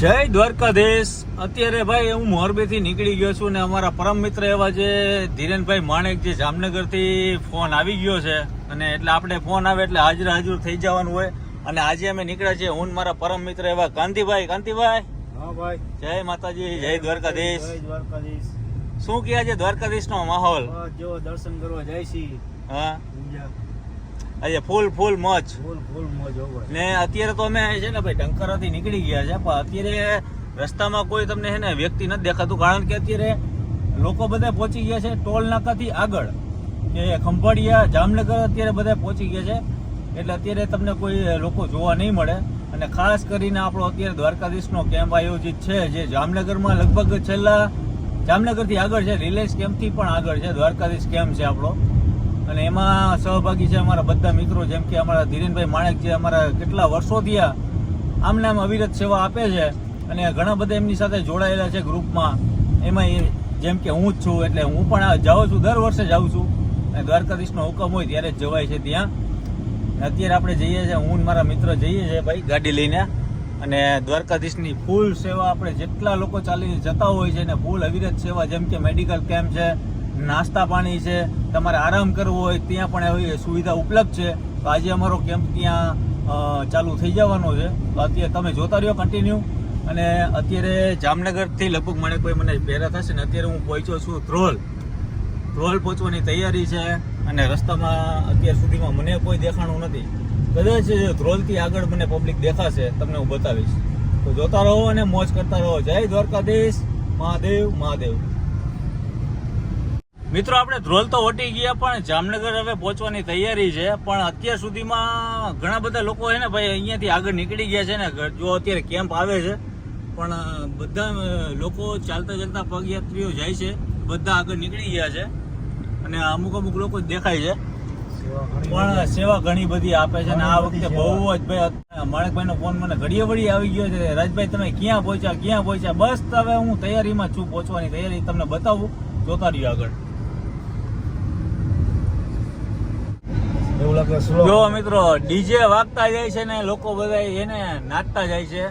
જય દ્વારકાધીશ. અત્યારે ભાઈ હું મોરબીથી નીકળી ગયો છું ને અમારા પરમ મિત્ર એવા જે ધીરેનભાઈ માણેક જે જામનગરથી ફોન આવી ગયો છે. અને એટલે આપણે ફોન આવે એટલે હાજર હાજર થઈ જવાનું હોય. અને આજે અમે નીકળ્યા છીએ હું મારા પરમ મિત્ર એવા કાંતિભાઈ. કાંતિભાઈ? હા ભાઈ. જય માતાજી જય દ્વારકાધીશ. દ્વારકાધીશ. શું કહે છે દ્વારકાધીશનો માહોલ? જો દર્શન કરવા જાય છે હા. સમજ્યા? ફૂલ ફૂલ મોજ. ફૂલ ફૂલ મોજ ને અત્યારે તો અમે છે ને ભાઈ ટંકરાથી નીકળી ગયા છે પણ અત્યારે રસ્તામાં કોઈ તમને છે ને વ્યક્તિ નથી દેખાતું કારણ કે અત્યારે લોકો બધા પહોંચી ગયા છે ટોલ નાકાથી આગળ. કે ખંભાળિયા જામનગર અત્યારે બધા પહોંચી ગયા છે. એટલે અત્યારે તમને કોઈ લોકો જોવા નહીં મળે. અને ખાસ કરીને આપણો અત્યારે દ્વારકાધીશનો કેમ્પ આયોજિત છે જે જામનગરમાં લગભગ છેલ્લા જામનગરથી આગળ છે રિલાયન્સ કેમ્પથી પણ આગળ છે દ્વારકાધીશ કેમ્પ છે આપણો. અને એમાં સહભાગી છે અમારા બધા મિત્રો, જેમ કે અમારા ધીરેનભાઈ માણેક જે અમારા કેટલા વર્ષોથી આમને આમ અવિરત સેવા આપે છે અને ઘણા બધા એમની સાથે જોડાયેલા છે ગ્રુપમાં. એમાં જેમ કે હું જ છું, એટલે હું પણ જાઉં છું, દર વર્ષે જાઉં છું. અને દ્વારકાધીશનો હુકમ હોય ત્યારે જ જવાય છે ત્યાં. અત્યારે આપણે જઈએ છીએ, હું મારા મિત્ર જઈએ છીએ ભાઈ ગાડી લઈને. અને દ્વારકાધીશની ફૂલ સેવા આપણે જેટલા લોકો ચાલી જતા હોય છે ને ફૂલ અવિરત સેવા, જેમ કે મેડિકલ કેમ્પ છે નાસ્તા પાણી છે, તમારે આરામ કરવો હોય, ત્યાં પણ એવી સુવિધા ઉપલબ્ધ છે. તો આજે અમારો કેમ્પ ત્યાં ચાલુ થઈ જવાનો છે. તો અત્યારે તમે જોતા રહ્યો કન્ટિન્યુ અને અત્યારે જામનગરથી લગભગ મને કોઈ મને પહેરા થશે ને, અત્યારે હું પહોંચ્યો છું ધ્રોલ. ધ્રોલ પહોંચવાની તૈયારી છે અને રસ્તામાં અત્યાર સુધીમાં મને કોઈ દેખાણું નથી. કદાચ ધ્રોલથી આગળ મને પબ્લિક દેખાશે, તમને હું બતાવીશ. તો જોતા રહો અને મોજ કરતા રહો. જય દ્વારકાધીશ. મહાદેવ મહાદેવ. મિત્રો આપણે ધ્રોલ તો વટી ગયા પણ જામનગર હવે પહોંચવાની તૈયારી છે. પણ અત્યાર સુધીમાં ઘણા બધા લોકો છે ને ભાઈ અહીંયાથી આગળ નીકળી ગયા છે ને જો અત્યારે કેમ્પ આવે છે પણ બધા લોકો ચાલતા ચાલતા પગયાત્રીઓ જાય છે. બધા આગળ નીકળી ગયા છે. અને અમુક અમુક લોકો જ દેખાય છે. પણ સેવા ઘણી બધી આપે છે અને આ વખતે બહુ જ ભાઈ માણેકભાઈનો ફોન મને ઘડીએ વળી આવી ગયો છે. રાજભાઈ તમે ક્યાં પહોંચ્યા ક્યાં પહોંચ્યા? બસ હવે હું તૈયારીમાં છું પહોંચવાની તૈયારી તમને બતાવું. જોતા રહ્યો આગળ એવું લાગે સ્લો જો મિત્રો, ડીજે વાગતા જાય છે ને લોકો બધા એને નાચતા જાય છે.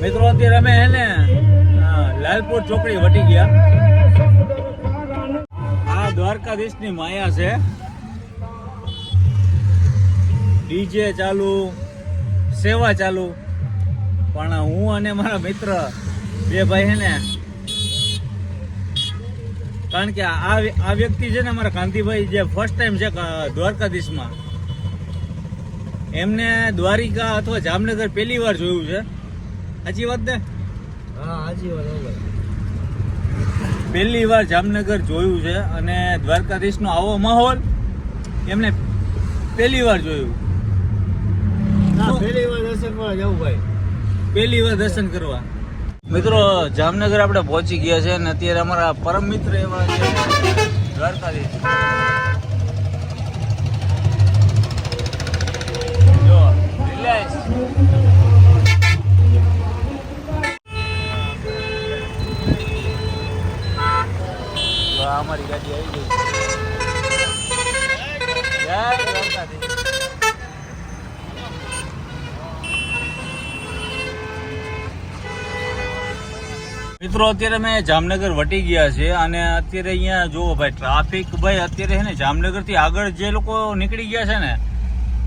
મિત્રો, અત્યારે અમે હે ને લાલપુર ચોકડી વટી ગયા. આ દ્વારકાધીશની માયા છે. ડીજે ચાલુ, સેવા ચાલુ. પણ હું અને મારા મિત્ર બે ભાઈ હે ને કારણ કે આ આ વ્યક્તિ છે ને અમારા કાંતિભાઈ જે ફર્સ્ટ ટાઈમ છે દ્વારકાધીશમાં. એમને દ્વારિકા અથવા જામનગર પહેલી વાર જોયું છે. સાચી વાત ને? હા હાજી વાત પહેલી વાર જામનગર જોયું છે અને દ્વારકાધીશનો આવો માહોલ એમને પહેલી વાર જોયું. પહેલી વાર દર્શન કરવા જવું ભાઈ. પહેલી વાર દર્શન કરવા. મિત્રો, જામનગર આપણે પહોંચી ગયા છે અને અત્યારે અમારા પરમ મિત્ર એવા છે, દ્વારકાધીશ. જો અમારી ગાડી આવી ગઈ. જય મિત્રો અત્યારે મેં જામનગર વટી ગયા છે અને અત્યારે અહીંયા જુઓ ભાઈ ટ્રાફિક ભાઈ અત્યારે છે ને જામનગરથી આગળ જે લોકો નીકળી ગયા છે ને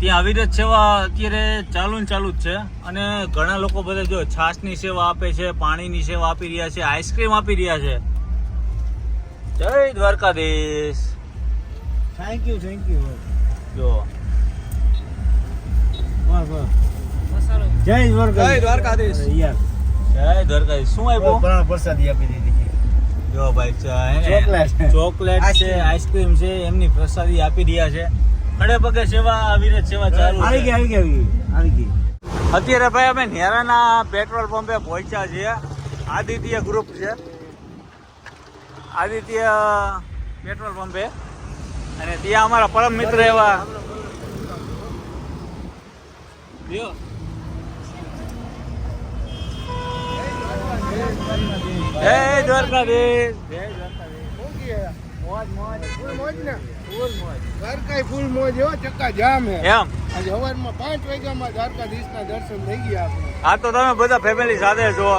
ત્યાં અવિરત સેવા અત્યારે ચાલુ ને ચાલુ જ છે. અને ઘણા લોકો બધા જો છાશની સેવા આપે છે પાણીની સેવા આપી રહ્યા છે આઈસ્ક્રીમ આપી રહ્યા છે. Jay Dwarkadhish. Thank you thank you જો બસ બસ જય દ્વારકાધીશ. જય દ્વારકાધીશ. યાર. જય દ્વારકાધીશ શું આપ્યું? પ્રાણ પ્રસાદી આપી દીધી. જો ભાઈ ચોકલેટ. ચોકલેટ છે આઈસ્ક્રીમ છે એમની પ્રસાદી આપી રહ્યા છે. ખડે પગે સેવા અવિરત સેવા ચાલુ આવી ગઈ આવી ગઈ આવી ગઈ આવી ગઈ. અત્યારે ભાઈ અમે નેરાના પેટ્રોલ પંપે પહોંચ્યા છીએ. આદિત્ય ગ્રુપ છે. આદિત્ય પેટ્રોલ પંપે. અને ત્યાં અમારા પરમ મિત્ર એવા લ્યો. જય દ્વારકાધીશ જય દ્વારકાધીશ મોજ મોજ ફૂલ મોજ ને ફૂલ મોજ દ્વારકાય ફૂલ મોજ હો ચક્કા જામ હે એમ આજે સવારમાં પાંચ વાગ્યામાં દ્વારકાધીશના દર્શન થઈ ગયા આપણે. આ તો તમે બધા ફેમિલી સાથે છો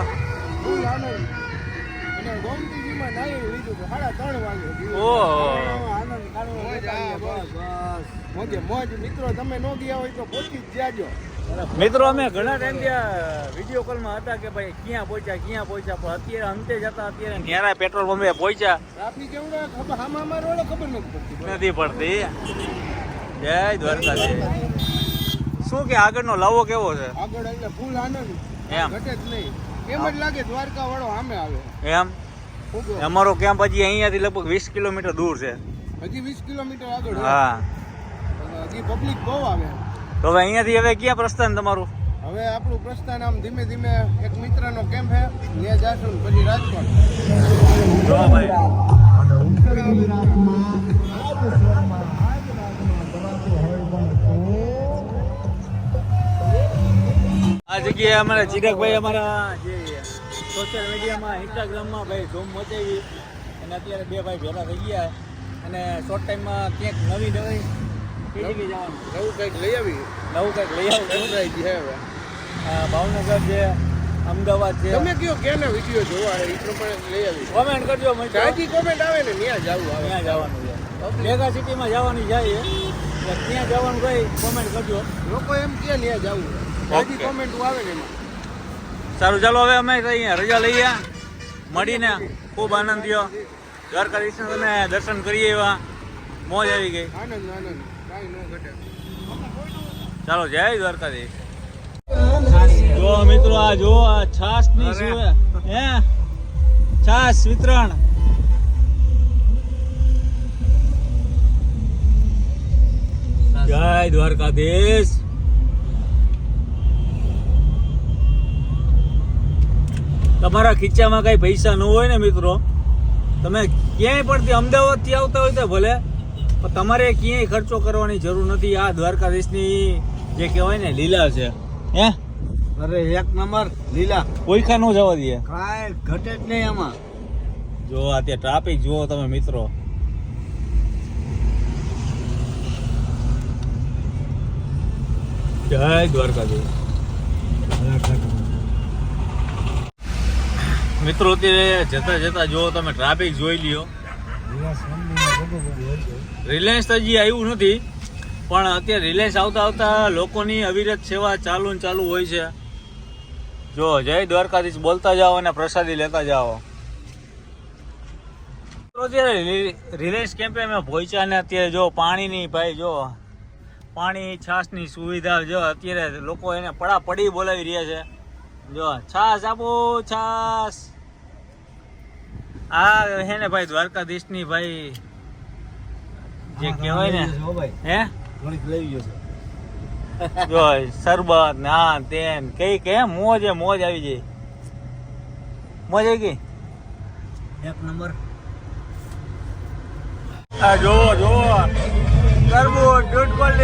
મોજ મિત્રો તમે ન ગયા હોય તો પહોંચી જ જાજો. મિત્રો અમે ઘણા ટાઈમ ત્યાં વીડિયો કોલમાં હતા કે ભાઈ ક્યાં પહોંચ્યા ક્યાં પહોંચ્યા પણ અત્યારે અંતે જતા અત્યારે ન્યારા પેટ્રોલ પંપે પહોંચ્યા. ટ્રાફિક કેવું ખબર હામાં અમારે ઓલે ખબર નથી પડતી. નથી પડતી. જય દ્વારકાધીશ. શું કે આગળનો લાવો કેવો છે? આગળ એટલે ફૂલ આનંદ. એમ. ઘટે જ નહીં. એમ જ લાગે દ્વારકા વાળો સામે આવે. એમ. અમારો કેમ્પ હજી અહીંયાથી લગભગ વીસ કિલોમીટર દૂર છે. હજી વીસ કિલોમીટર આગળ. હા. હજી પબ્લિક બહુ આવે. તો હવે અહીંયાથી હવે ક્યાં પ્રસ્થાન તમારું? હવે આપણું પ્રસ્થાન આમ ધીમે ધીમે એક મિત્રનો કેમ્પ છે ત્યાં જાશું પછી રાજકોટ. જો ભાઈ. આ જગ્યાએ અમારા ચિરાગભાઈ અમારા જે સોશિયલ મીડિયામાં ઇન્સ્ટાગ્રામમાં ભાઈ ધૂમ મચાવી. અને અત્યારે બે ભાઈ ભેગા થઈ ગયા. અને શોર્ટ ટાઈમમાં ક્યાંક નવી નવી જવાનું. નવું કંઈક લઈ આવી. નવું કંઈક લઈ આવું. છે હવે. આ ભાવનગર છે અમદાવાદ છે તમે કયો ક્યાંના વીડિયો જોવા એ પ્રમાણે લઈ આવી. કોમેન્ટ કરજો મને જાજી કોમેન્ટ આવે ને ત્યાં જવું આવે ત્યાં જવાનું છે. મેગા સિટીમાં જવાની જાય એટલે ત્યાં જવાનું કઈ કોમેન્ટ કરજો. લોકો એમ કે ત્યાં જવું Okay. કોમેન્ટ આવે ને એમાં. સારું ચાલો હવે અમે અહીંયા રજા લઈએ. મળીને ખૂબ આનંદ થયો. દ્વારકા તમે દર્શન કરીએ એવા. મોજ આવી ગઈ. આનંદ આનંદ. ચાલો જય દ્વારકાધીશ. જો મિત્રો આ જો આ છાસની શું હે? છાસ વિતરણ. જય દ્વારકાધીશ. તમારા ખીચામાં કઈ પૈસા ન હોય ને મિત્રો. તમે ક્યાંય પડતી અમદાવાદથી આવતા હોય તો ભલે. પણ તમારે ક્યાંય ખર્ચો કરવાની જરૂર નથી. આ દ્વારકાધીશની જે કહેવાય ને લીલા છે. હે? અરે એક નંબર લીલા. કોઈખા ન જવા દે કાંઈ ઘટે જ નહીં એમાં જો આ ત્યાં ટ્રાફિક જુઓ તમે મિત્રો. જય દ્વારકાધીશ. મિત્રો અત્યારે જતા જતા જો તમે ટ્રાફિક જોઈ લ્યો. રિલાયન્સ તો હજી આવ્યું નથી, પણ અત્યારે રિલાયન્સ આવતા આવતા લોકોની અવિરત સેવા ચાલુ ને ચાલુ હોય છે. જો જય દ્વારકાધીશ, બોલતા જાઓ અને પ્રસાદી લેતા જાઓ. અત્યારે રિલાયન્સ કેમ્પે અમે પહોંચ્યા ને અત્યારે જો પાણીની ભાઈ જો, પાણી છાસની સુવિધા જો અત્યારે લોકો એને પડા પડી બોલાવી રહ્યા છે. જો છાસ આપો છાસ આ હે ને ભાઈ દ્વારકાધીશની ભાઈ જે કહેવાય ને હે જો શરબત ને આ તેન કઈ કે મોજ એ મોજ આવી જાય. મોજ આવી ગઈ? એક નંબર. આ જોવો જોવો તરબૂચ દૂધ કોલ્ડ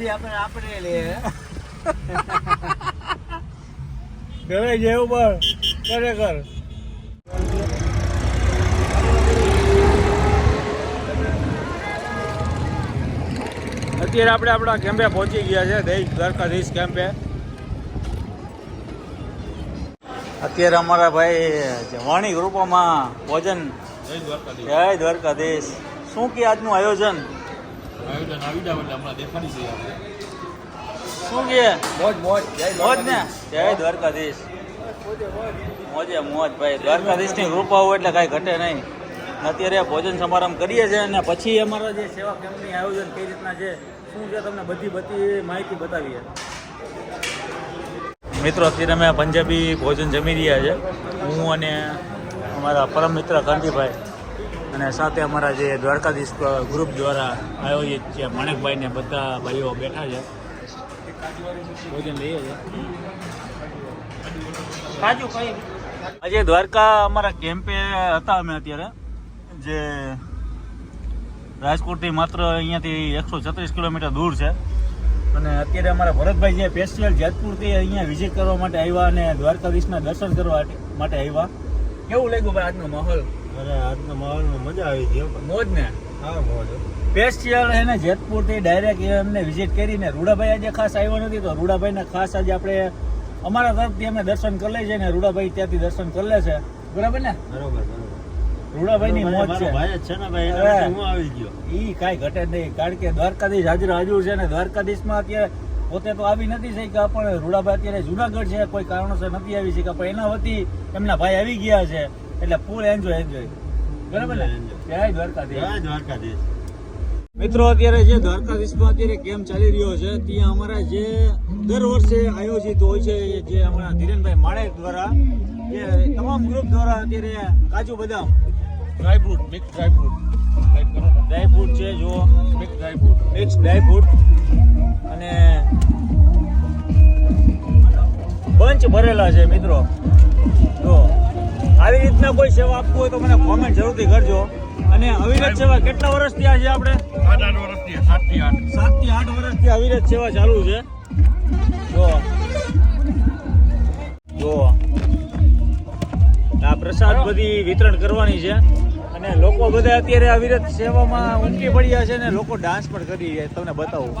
જો આપણે આપણે લે. ઘરે જેવું પણ ખરેખર. અત્યારે આપણે આપણા કેમ્પે પહોંચી ગયા છે દહીં દ્વારકાધીશ કેમ્પે અત્યારે અમારા ભાઈ વાણી ગ્રુપોમાં ભોજન જય દ્વારકાધીશ. શું કે આજનું આયોજન? શું કે? મોજ મોજ. મોજ ને? જય દ્વારકાધીશ. મોજે મોજ ભાઈ. દ્વારકાધીશની કૃપા હોય એટલે કાંઈ ઘટે નહીં. અત્યારે ભોજન સમારંભ કરીએ છીએ અને પછી અમારા જે સેવા કેમ્પની આયોજન કઈ રીતના છે શું છે તમને બધી બધી માહિતી બતાવીએ. મિત્રો અત્યારે અમે પંજાબી ભોજન જમી રહ્યા છે. હું અને અમારા પરમ મિત્ર કાંતિભાઈ. અને સાથે અમારા જે દ્વારકાધીશ ગ્રુપ દ્વારા આયોજિત છે માણેકભાઈને બધા ભાઈઓ બેઠા છે. ભોજન લઈએ છીએ આજે દ્વારકા અમારા કેમ્પે હતા અમે અત્યારે. જે રાજકોટથી માત્ર અહીંયાથી એકસો છત્રીસ કિલોમીટર દૂર છે. અને અત્યારે અમારા ભરતભાઈ જે સ્પેશિયલ જેતપુરથી અહીંયા વિઝિટ કરવા માટે આવ્યા અને દ્વારકાધીશના દર્શન કરવા માટે આવ્યા. કેવું લાગ્યું ભાઈ આજનો માહોલ? અરે આજનો માહોલમાં મજા આવી ગઈ. મોજ ને હા મોજ. એને જેતપુરથી ડાયરેક્ટ એમને વિઝિટ કરીને રૂડાભાઈ આજે ખાસ આવ્યો નથી તો રૂડાભાઈને ખાસ આજે આપણે અમારા તરફથી અમે દર્શન કરી લઈએ છીએ ને રૂડાભાઈ ત્યાંથી દર્શન કરી લે છે. બરાબર ને? બરોબર બરોબર. રૂડાભાઈની મોજ છે. ભાઈ છે ને ભાઈ હું આવી ગયો. ઈ કાંઈ ઘટે નહીં કારણ કે દ્વારકાધીશ હાજર હાજર છે ને દ્વારકાધીશમાં અત્યારે પોતે તો આવી નથી શક્યા પણ રૂડાભાઈ અત્યારે જુનાગઢ છે કોઈ કારણોસર નથી આવી શક્યા પણ એના વતી એમના ભાઈ આવી ગયા છે. એટલે ફૂલ એન્જોય એન્જોય બરાબર ને. જય દ્વારકાધીશ. જય દ્વારકાધીશ. મિત્રો અત્યારે જે દ્વારકાધીશમાં અત્યારે કેમ્પ ચાલી રહ્યો છે ત્યાં અમારા જે દર વર્ષે આયોજિત હોય છે જે હમણાં ધીરેનભાઈ માળેક દ્વારા જે તમામ ગ્રુપ દ્વારા અત્યારે કાજુ બદામ. ડ્રાયફ્રૂટ મિક્સ ડ્રાયફ્રૂટ ડ્રાયફ્રૂટ છે જો mix dry fruit mix dry fruit અને બંચ ભરેલા છે મિત્રો. આવી રીતના કોઈ સેવા આપવું હોય તો મને કોમેન્ટ જરૂરથી કરજો. અને અવિરત સેવા કેટલા વર્ષથી આ છે આપણે? આઠ આઠ વર્ષથી સાતથી આઠ. સાતથી આઠ વર્ષથી અવિરત સેવા ચાલુ છે. જો. જો. આ પ્રસાદ બધી વિતરણ કરવાની છે. અને લોકો બધા અત્યારે અવિરત સેવામાં ઉમટી પડ્યા છે ને લોકો ડાન્સ પણ કરી રહ્યા તમને બતાવું.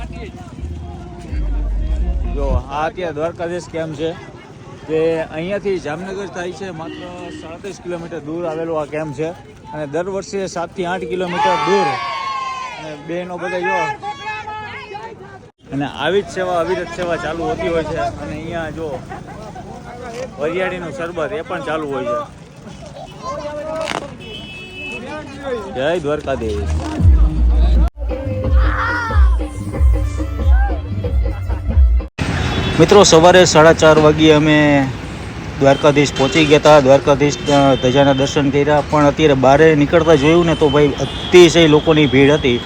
જો આ અત્યારે દ્વારકાધીશ કેમ છે? તે અહીંયાથી જામનગર થાય છે માત્ર સાડત્રીસ કિલોમીટર દૂર આવેલો આ કેમ્પ છે. અને દર વર્ષે સાતથી આઠ કિલોમીટર દૂર. અને બેનો બધા જો અને આવી જ સેવા અવિરત સેવા ચાલુ હોતી હોય છે. અને અહીંયા જો વરિયાળીનું શરબત એ પણ ચાલુ હોય છે. જય દ્વારકાધીશ. મિત્રો, સવારે સાડા ચાર વાગ્યે અમે દ્વારકાધીશ પહોંચી ગયા હતા. દ્વારકાધીશ ધજાના દર્શન કર્યા. પણ અત્યારે બહારે નીકળતા જોયું ને તો ભાઈ અતિશય લોકોની ભીડ હતી.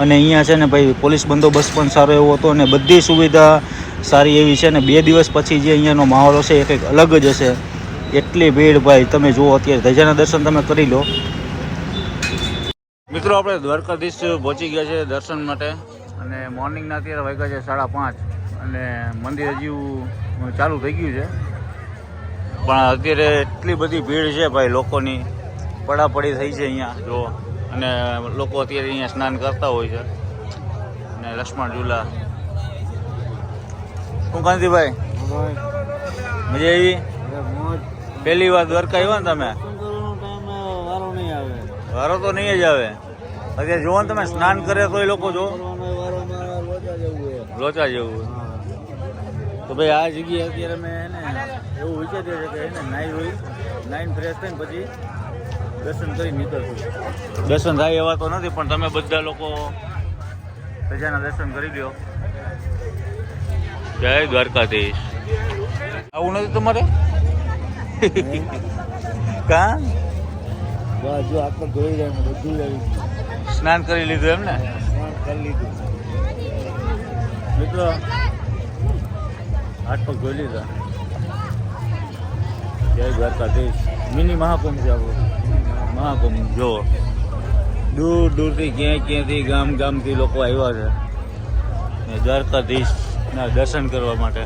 અને અહીંયા છે ને ભાઈ પોલીસ બંદોબસ્ત પણ સારો એવો હતો અને બધી સુવિધા સારી એવી છે ને બે દિવસ પછી જે અહીંયાનો માહોલ હશે એ કંઈક અલગ જ હશે. એટલી ભીડ ભાઈ, તમે જુઓ અત્યારે. ધજાના દર્શન તમે કરી લો. મિત્રો, આપણે દ્વારકાધીશ પહોંચી ગયા છે દર્શન માટે. અને મોર્નિંગના અત્યારે વાગ્યા છે સાડા પાંચ. અને મંદિર હજી ચાલુ થઈ ગયું છે. પણ અત્યારે એટલી બધી ભીડ છે ભાઈ લોકોની. પડાપડી થઈ છે અહીંયા. જો અને લોકો અત્યારે અહીંયા સ્નાન કરતા હોય છે. અને લક્ષ્મણ ઝૂલા. શું કાંતિભાઈ મજા આવી? પહેલી વાર દ્વારકા આવ્યા ને તમે? વારો નહીં આવે. વારો તો નહીં જ આવે. અત્યારે જોવો ને તમે સ્નાન કરે તો એ લોકો જો. લોચા જેવું. તો ભાઈ આ જગ્યાએ અત્યારે મેં એને એવું વિચાર્યું છે કે એને નાઈ હોય નાઈન ફ્રેશ થઈને પછી દર્શન કરી નીકળશું. દર્શન થાય એવા તો નથી પણ તમે બધા લોકો પ્રજાના દર્શન કરી લ્યો. જય દ્વારકાધીશ. આવું નથી તમારે? કા? જો આખો ધોઈ જાય બધું સ્નાન કરી લીધું એમ ને સ્નાન કરી લીધું. મિત્રો હાથ પગ જોઈ લીધા. જય દ્વારકાધીશ. મિની મહાકુંભ છે મહાકુંભ, જો. દૂર દૂરથી ક્યાંય ક્યાંથી ગામ ગામથી લોકો આવ્યા છે. ને દ્વારકાધીશના દર્શન કરવા માટે.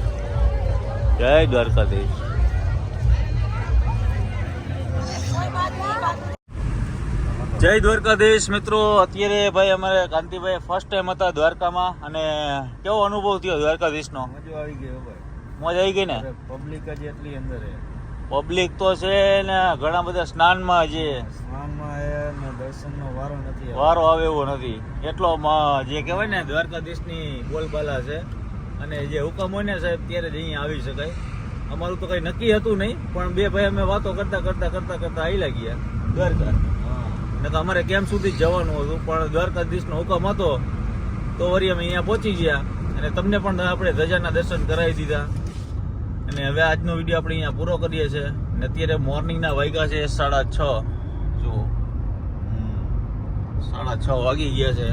જય દ્વારકાધીશ. જય દ્વારકાધીશ મિત્રો. અત્યારે ભાઈ અમારે કાંતિભાઈ ફર્સ્ટ ટાઈમ હતા દ્વારકામાં. અને કેવો અનુભવ થયો દ્વારકાધીશનો? મજા આવી ગયો ભાઈ. મોજ આવી ગઈ ને? પબ્લિક જ એટલી અંદર પબ્લિક તો છે ને ઘણા બધા સ્નાનમાં જે સ્નાનમાં ને દર્શનનો વારો નથી વારો આવે એવો નથી. એટલો જે કહેવાય ને દ્વારકાધીશની બોલબાલા છે અને જે હુકમ હોય ને સાહેબ ત્યારે જ અહીંયા આવી શકાય. અમારું તો કઈ નક્કી હતું નહીં પણ બે ભાઈ અમે વાતો કરતા કરતા કરતા કરતા આવી ગયા દ્વારકા. હા. નકર અમારે કેમ સુધી જવાનું હતું? પણ દ્વારકાધીશનો હુકમ હતો. તો વળી અમે અહીંયા પહોંચી ગયા અને તમને પણ આપણે ધજાના દર્શન કરાવી દીધા. અને હવે આજનો વીડિયો આપણે અહીંયા પૂરો કરીએ છીએ. અને અત્યારે મોર્નિંગના વાગ્યા છે સાડા છ. જુઓ સાડા છ વાગી ગયા છે.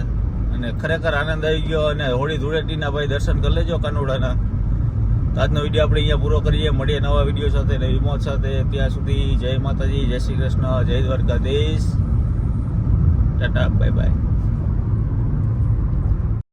અને ખરેખર આનંદ આવી ગયો અને હોળી ધૂળેટીના ભાઈ દર્શન કરી લેજો કાનુડાના. આજનો વીડિયો આપણે અહીંયા પૂરો કરીએ. મળીએ નવા વીડિયો સાથે, નવી મોત સાથે. ત્યાં સુધી જય માતાજી, જય શ્રી કૃષ્ણ, જય દ્વારકાધીશ. Tata bye bye